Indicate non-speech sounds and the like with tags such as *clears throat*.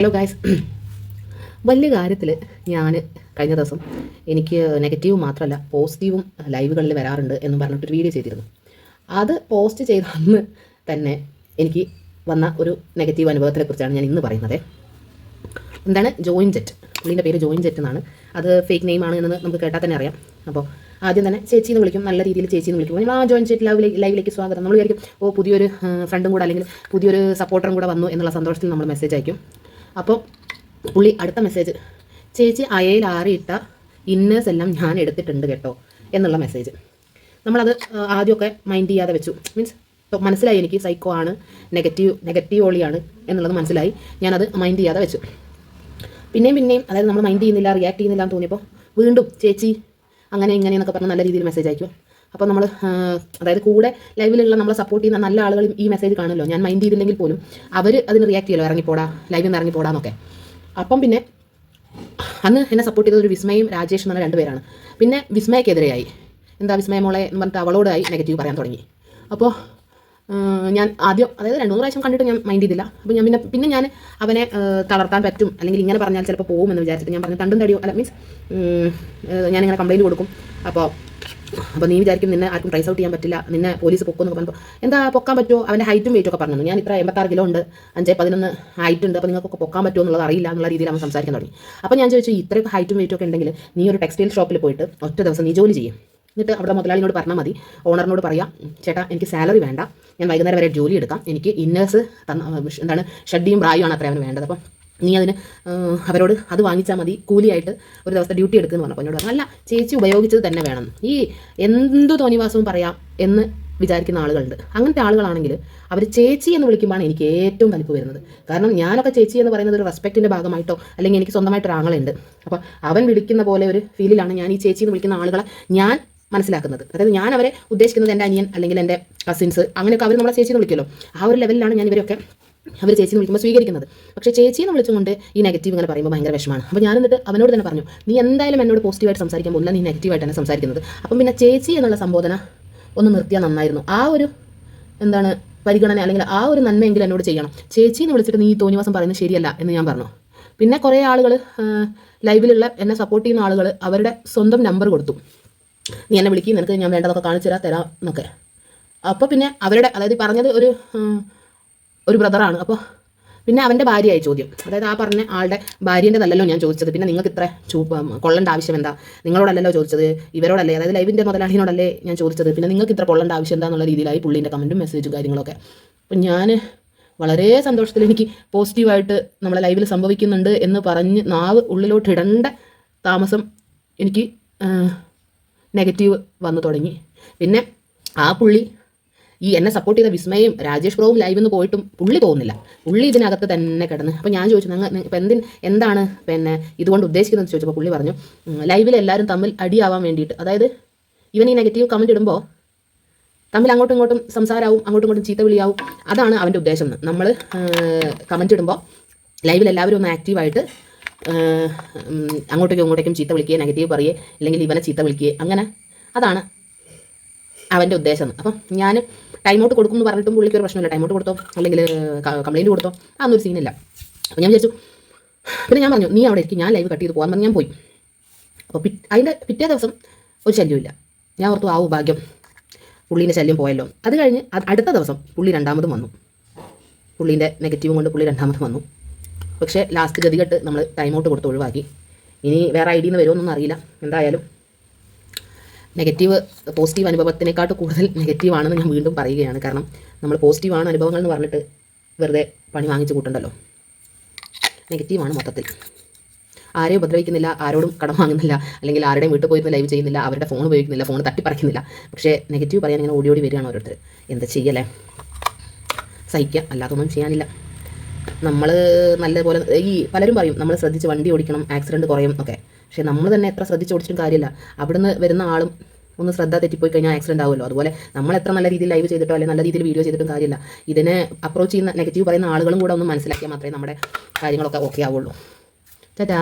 Hello guys *clears throat* വലിയ കാര്യത്തിൽ ഞാൻ കഴിഞ്ഞ ദിവസം എനിക്ക് നെഗറ്റീവ് മാത്രമല്ല പോസിറ്റീവും ലൈവുകളിൽ വരാറുണ്ട് എന്ന് പറഞ്ഞിട്ടൊരു വീഡിയോ ചെയ്തിരുന്നു. അത് പോസ്റ്റ് ചെയ്ത അന്ന് തന്നെ എനിക്ക് വന്ന ഒരു നെഗറ്റീവ് അനുഭവത്തിനെ കുറിച്ചാണ് ഞാൻ ഇന്ന് പറയുന്നത്. എന്താണ്? ജോയിൻ ജെറ്റ് പുള്ളീന്റെ പേര് ജോയിൻ ജെറ്റ് എന്നാണ്. അത് ഫേക്ക് നെയിം ആണ് എന്ന് നമുക്ക് കേട്ടാൽ തന്നെ അറിയാം. അപ്പോൾ ആദ്യം തന്നെ ചേച്ചി എന്ന് വിളിക്കും നല്ല രീതിയിൽ ചേച്ചി എന്ന് വിളിക്കും. ആ ജോയിൻ ജെറ്റ് ലൈവിലേക്ക് ലൈവിലേക്ക് സ്വാഗതം. നമ്മൾ വിചാരിക്കും ഓ പുതിയൊരു ഫ്രണ്ടും കൂടെ അല്ലെങ്കിൽ പുതിയൊരു സപ്പോർട്ടറും കൂടെ വന്നു എന്നുള്ള സന്തോഷത്തിൽ നമ്മൾ മെസ്സേജ് അയക്കും. അപ്പോൾ പുള്ളി അടുത്ത മെസ്സേജ് ചേച്ചി അയയിൽ ആറിയിട്ട ഇന്നേഴ്സ് എല്ലാം ഞാൻ എടുത്തിട്ടുണ്ട് കേട്ടോ എന്നുള്ള മെസ്സേജ് നമ്മളത് ആദ്യമൊക്കെ മൈൻഡ് ചെയ്യാതെ വെച്ചു. മീൻസ് മനസ്സിലായി എനിക്ക് സൈക്കോ ആണ് നെഗറ്റീവ് നെഗറ്റീവ് ഓളിയാണ് എന്നുള്ളത് മനസ്സിലായി. ഞാനത് മൈൻഡ് ചെയ്യാതെ വെച്ചു. പിന്നെയും പിന്നെയും അതായത് നമ്മൾ മൈൻഡ് ചെയ്യുന്നില്ല റിയാക്ട് ചെയ്യുന്നില്ല എന്ന് തോന്നിയപ്പോൾ വീണ്ടും ചേച്ചി അങ്ങനെ ഇങ്ങനെ എന്നൊക്കെ പറഞ്ഞ് നല്ല രീതിയിൽ മെസ്സേജ് അയക്കും. അപ്പോൾ നമ്മൾ അതായത് കൂടെ ലൈവിലുള്ള നമ്മളെ സപ്പോർട്ട് ചെയ്യുന്ന നല്ല ആളുകൾ ഈ മെസ്സേജ് കാണുമല്ലോ. ഞാൻ മൈൻഡ് ചെയ്തില്ലെങ്കിൽ പോലും അവർ അതിന് റിയാക്ട് ചെയ്യല്ലോ ഇറങ്ങിപ്പോടാ ലൈവിൽ നിന്ന് ഇറങ്ങിപ്പോടാന്നൊക്കെ. അപ്പം പിന്നെ അന്ന് എന്നെ സപ്പോർട്ട് ചെയ്തത് ഒരു വിസ്മയും രാജേഷ് എന്ന രണ്ടുപേരാണ് പിന്നെ വിസ്മയക്കെതിരെയായി. എന്താ വിസ്മയ മോളെ എന്ന് പറഞ്ഞിട്ട് അവളോടായി നെഗറ്റീവ് പറയാൻ തുടങ്ങി. അപ്പോൾ ഞാൻ ആദ്യം അതായത് രണ്ടു മൂന്ന് പ്രാവശ്യം കണ്ടിട്ട് ഞാൻ മൈൻഡ് ചെയ്തില്ല. അപ്പോൾ ഞാൻ പിന്നെ പിന്നെ ഞാൻ അവനെ തളർത്താൻ പറ്റും അല്ലെങ്കിൽ ഇങ്ങനെ പറഞ്ഞാൽ ചിലപ്പോൾ പോകുമെന്ന് വിചാരിച്ചിട്ട് ഞാൻ പറഞ്ഞു തണ്ടും തടിയോ അല്ല മീൻസ് ഞാനിങ്ങനെ കംപ്ലയിന്റ് കൊടുക്കും. അപ്പോൾ അപ്പോൾ നീ വിചാരിക്കും നിന്നെ ആർക്കും ട്രൈസ് ഔട്ട് ചെയ്യാൻ പറ്റില്ല നിന്നെ പോലീസ് പൊക്കുമെന്ന് പറഞ്ഞപ്പോൾ എന്താ പൊക്കാൻ പറ്റുമോ? അവന്റെ ഹൈറ്റും വെയിറ്റും ഒക്കെ പറഞ്ഞു. ഞാൻ ഇത്ര എൺപത്താറ് കിലോ ഉണ്ട് അഞ്ച് പതിനൊന്ന് ഹൈറ്റ് ഉണ്ട് അപ്പോൾ നിങ്ങൾക്കൊക്കെ പൊക്കാൻ പറ്റുമോ എന്നുള്ളത് അറിയില്ല എന്നുള്ള രീതിയിൽ അവൻ സംസാരിക്കാൻ തുടങ്ങി. അപ്പോൾ ഞാൻ ചോദിച്ചു ഇത്രയൊക്കെ ഹൈറ്റും വെയിറ്റും ഒക്കെ ഉണ്ടെങ്കിൽ നീ ഒരു ടെക്സ്റ്റൈൽ ഷോപ്പിൽ പോയിട്ട് ഒറ്റ ദിവസം നീ ജോലി ചെയ്യും. എന്നിട്ട് അവിടെ മുതലാളിനോട് പറഞ്ഞാൽ മതി ഓണറിനോട് പറയാം ചേട്ടാ എനിക്ക് സാലറി വേണ്ട. ഞാൻ വൈകുന്നേരം വരെ ജോലി എടുക്കാം. എനിക്ക് ഇന്നേഴ്സ് എന്താണ് ഷഡ്ഡിയും ബ്രായുമാണ് അത്ര അവന് വേണ്ടത്. അപ്പം നീ അതിന് അവരോട് അത് വാങ്ങിച്ചാൽ മതി കൂലിയായിട്ട് ഒരു ദിവസത്തെ ഡ്യൂട്ടി എടുക്കുന്നു പറഞ്ഞപ്പോൾ എന്നോട് പറഞ്ഞു അല്ല ചേച്ചി ഉപയോഗിച്ചത് തന്നെ വേണം. ഈ എന്തു തോന്നിവാസവും പറയാം എന്ന് വിചാരിക്കുന്ന ആളുകളുണ്ട്. അങ്ങനത്തെ ആളുകളാണെങ്കിൽ അവർ ചേച്ചി എന്ന് വിളിക്കുമ്പോഴാണ് എനിക്ക് ഏറ്റവും കലിപ്പ് വരുന്നത്. കാരണം ഞാനൊക്കെ ചേച്ചി എന്ന് പറയുന്നത് ഒരു റെസ്പെക്റ്റിന്റെ ഭാഗമായിട്ടോ അല്ലെങ്കിൽ എനിക്ക് സ്വന്തമായിട്ട് ഒരു ആങ്ങളുണ്ട് അപ്പോൾ അവൻ വിളിക്കുന്ന പോലെ ഒരു ഫീലിലാണ് ഞാൻ ഈ ചേച്ചി എന്ന് വിളിക്കുന്ന ആളുകളെ ഞാൻ മനസ്സിലാക്കുന്നത്. അതായത് ഞാൻ അവരെ ഉദ്ദേശിക്കുന്നത് എന്റെ അനിയൻ അല്ലെങ്കിൽ എന്റെ കസിൻസ് അങ്ങനെയൊക്കെ അവർ നമ്മളെ ചേച്ചി എന്ന് വിളിക്കുമല്ലോ. ആ ഒരു ലെവലിലാണ് ഞാൻ ഇവരൊക്കെ അവർ ചേച്ചി എന്ന് വിളിക്കുമ്പോൾ സ്വീകരിക്കുന്നത്. പക്ഷേ ചേച്ചി എന്ന് വിളിച്ചുകൊണ്ട് ഈ നെഗറ്റീവ് ഇങ്ങനെ പറയുമ്പോൾ ഭയങ്കര വിഷമാണ്. അപ്പോൾ ഞാൻ എന്നിട്ട് അവനോട് തന്നെ പറഞ്ഞു നീ എന്തായാലും എന്നോട് പോസിറ്റീവായിട്ട് സംസാരിക്കാൻ പോകുന്ന നീ നെഗറ്റീവായിട്ട് നെഗറ്റീവായിട്ടാണ് സംസാരിക്കുന്നത്. അപ്പം പിന്നെ ചേച്ചി എന്നുള്ള സംബോധന ഒന്ന് നിർത്തിയാൽ നന്നായിരുന്നു. ആ ഒരു എന്താണ് പരിഗണന അല്ലെങ്കിൽ ആ ഒരു നന്മയെങ്കിലും എന്നോട് ചെയ്യണം. ചേച്ചി എന്ന് വിളിച്ചിട്ട് നീ തോന്നിവാസം പറയുന്നത് ശരിയല്ല എന്ന് ഞാൻ പറഞ്ഞു. പിന്നെ കുറേ ആളുകൾ ലൈവിലുള്ള എന്നെ സപ്പോർട്ട് ചെയ്യുന്ന ആളുകൾ അവരുടെ സ്വന്തം നമ്പർ കൊടുത്തു. നീ എന്നെ വിളിക്കും നിനക്ക് ഞാൻ വേണ്ടതൊക്കെ കാണിച്ചു തരാം തരാം എന്നൊക്കെ. അപ്പോൾ പിന്നെ അവരുടെ അതായത് പറഞ്ഞത് ഒരു ഒരു ബ്രദറാണ് അപ്പോൾ പിന്നെ അവന്റെ ഭാര്യയായി ചോദ്യം. അതായത് ആ പറഞ്ഞ ആളുടെ ഭാര്യേന്റെതല്ലല്ലോ ഞാൻ ചോദിച്ചത്. പിന്നെ നിങ്ങൾക്ക് ഇത്ര കൊള്ളേണ്ട ആവശ്യം എന്താ? നിങ്ങളോടല്ലല്ലോ ചോദിച്ചത് ഇവരോടല്ലേ? അതായത് ലൈവിന്റെ മുതലാളിനോടല്ലേ ഞാൻ ചോദിച്ചത്. പിന്നെ നിങ്ങൾക്ക് ഇത്ര കൊള്ളേണ്ട ആവശ്യം എന്താന്നുള്ള രീതിയിലായി പുള്ളീന്റെ കമന്റും മെസ്സേജും കാര്യങ്ങളൊക്കെ. അപ്പം ഞാൻ വളരെ സന്തോഷത്തിൽ എനിക്ക് പോസിറ്റീവായിട്ട് നമ്മളെ ലൈവിൽ സംഭവിക്കുന്നുണ്ട് എന്ന് പറഞ്ഞ് നാവ് ഉള്ളിലോട്ട് ഇടേണ്ട താമസം എനിക്ക് നെഗറ്റീവ് വന്നു തുടങ്ങി. പിന്നെ ആ പുള്ളി ഈ എന്നെ സപ്പോർട്ട് ചെയ്ത വിസ്മയും രാജേഷ് പ്രോവും ലൈവിൽ നിന്ന് പോയിട്ടും പുള്ളി തോന്നില്ല പുള്ളി ഇതിനകത്ത് തന്നെ കിടന്ന്. അപ്പോൾ ഞാൻ ചോദിച്ചു നിങ്ങൾ ഇപ്പം എന്തിന് എന്താണ് പിന്നെ ഇതുകൊണ്ട് ഉദ്ദേശിക്കുന്നത് ചോദിച്ചപ്പോൾ പുള്ളി പറഞ്ഞു ലൈവിൽ എല്ലാവരും തമ്മിൽ അടിയാവാൻ വേണ്ടിയിട്ട്. അതായത് ഇവൻ ഈ നെഗറ്റീവ് കമന്റ് ഇടുമ്പോൾ തമ്മിൽ അങ്ങോട്ടും ഇങ്ങോട്ടും സംസാരമാവും അങ്ങോട്ടും ഇങ്ങോട്ടും ചീത്ത വിളിയാവും. അതാണ് അവന്റെ ഉദ്ദേശം എന്ന്. നമ്മൾ കമന്റ് ഇടുമ്പോൾ ലൈവിൽ എല്ലാവരും ഒന്ന് ആക്റ്റീവായിട്ട് അങ്ങോട്ടേക്കും ഇങ്ങോട്ടേക്കും ചീത്ത വിളിക്കുക നെഗറ്റീവ് പറയുക അല്ലെങ്കിൽ ഇവനെ ചീത്ത വിളിക്കുക അങ്ങനെ. അതാണ് അവന്റെ ഉദ്ദേശം എന്ന്. അപ്പം ഞാൻ ടൈം ഔട്ട് കൊടുക്കും എന്ന് പറഞ്ഞിട്ടും പുള്ളിക്ക് ഒരു പ്രശ്നമില്ല. ടൈം ഔട്ട് കൊടുത്തോ? അല്ലെങ്കിൽ കംപ്ലയിന്റ് കൊടുത്തോ? അതൊന്നും സീനില്ല അപ്പോൾ ഞാൻ വിചാരിച്ചു പിന്നെ ഞാൻ പറഞ്ഞു നീ അവിടെ ഇരിക്കും ഞാൻ ലൈവ് കട്ട് ചെയ്ത് പോകാൻ പറഞ്ഞ് ഞാൻ പോയി. അപ്പോൾ അതിന്റെ പിറ്റേ ദിവസം ഒരു ശല്യമില്ല ഞാൻ ഓർത്തു ആ ഭാഗ്യം. പുള്ളീന്റെ ശല്യം പോയല്ലോ. അത് കഴിഞ്ഞ് അടുത്ത ദിവസം പുള്ളി രണ്ടാമതും വന്നു. പുള്ളീന്റെ നെഗറ്റീവും കൊണ്ട് പുള്ളി രണ്ടാമതും വന്നു. പക്ഷേ ലാസ്റ്റ് ഗതികെട്ട് നമ്മൾ ടൈം ഔട്ട് കൊടുത്ത് ഒഴിവാക്കി. ഇനി വേറെ ഐ ഡിയിൽ നിന്ന് വരുമോന്നൊന്നും അറിയില്ല. എന്തായാലും നെഗറ്റീവ് പോസിറ്റീവ് അനുഭവത്തിനേക്കാട്ട് കൂടുതൽ നെഗറ്റീവാണെന്ന് ഞാൻ വീണ്ടും പറയുകയാണ്. കാരണം നമ്മൾ പോസിറ്റീവാണ് അനുഭവങ്ങൾ എന്ന് പറഞ്ഞിട്ട് വെറുതെ പണി വാങ്ങിച്ചു കൂട്ടണ്ടല്ലോ. നെഗറ്റീവാണ് മൊത്തത്തിൽ. ആരെയും ഉപദ്രവിക്കുന്നില്ല ആരോടും കടം വാങ്ങുന്നില്ല അല്ലെങ്കിൽ ആരുടെയും വീട്ടിൽ പോയിരുന്ന് ലൈവ് ചെയ്യുന്നില്ല അവരുടെ ഫോൺ ഉപയോഗിക്കുന്നില്ല ഫോൺ തട്ടിപ്പറിക്കുന്നില്ല. പക്ഷേ നെഗറ്റീവ് പറയാൻ ഇങ്ങനെ ഓടി ഓടി വരികയാണ് ഓരോരുത്തർ. എന്താ ചെയ്യല്ലേ? സഹിക്കുക. അല്ലാതൊന്നും ചെയ്യാനില്ല. നമ്മൾ നല്ലപോലെ ഈ പലരും പറയും നമ്മൾ ശ്രദ്ധിച്ച് വണ്ടി ഓടിക്കണം ആക്സിഡന്റ് കുറയും ഒക്കെ. പക്ഷേ നമ്മൾ തന്നെ എത്ര ശ്രദ്ധിച്ച് ഓടിച്ചിട്ടും കാര്യമില്ല. അവിടുന്ന് വരുന്ന ആളും ഒന്ന് ശ്രദ്ധ തെറ്റിപ്പോയി കഴിഞ്ഞാൽ ആക്സിഡന്റ് ആവുമല്ലോ. അതുപോലെ നമ്മൾ എത്ര നല്ല രീതിയിൽ ലൈവ് ചെയ്തിട്ടോ അല്ലെങ്കിൽ നല്ല രീതിയിൽ വീഡിയോ ചെയ്തിട്ടും കാര്യമില്ല. ഇതിനെ അപ്രോച്ച് ചെയ്യുന്ന നെഗറ്റീവ് പറയുന്ന ആളുകളും കൂടെ ഒന്ന് മനസ്സിലാക്കിയാൽ മാത്രമേ നമ്മുടെ കാര്യങ്ങളൊക്കെ ഓക്കെ ആവുള്ളൂ. ചേട്ടാ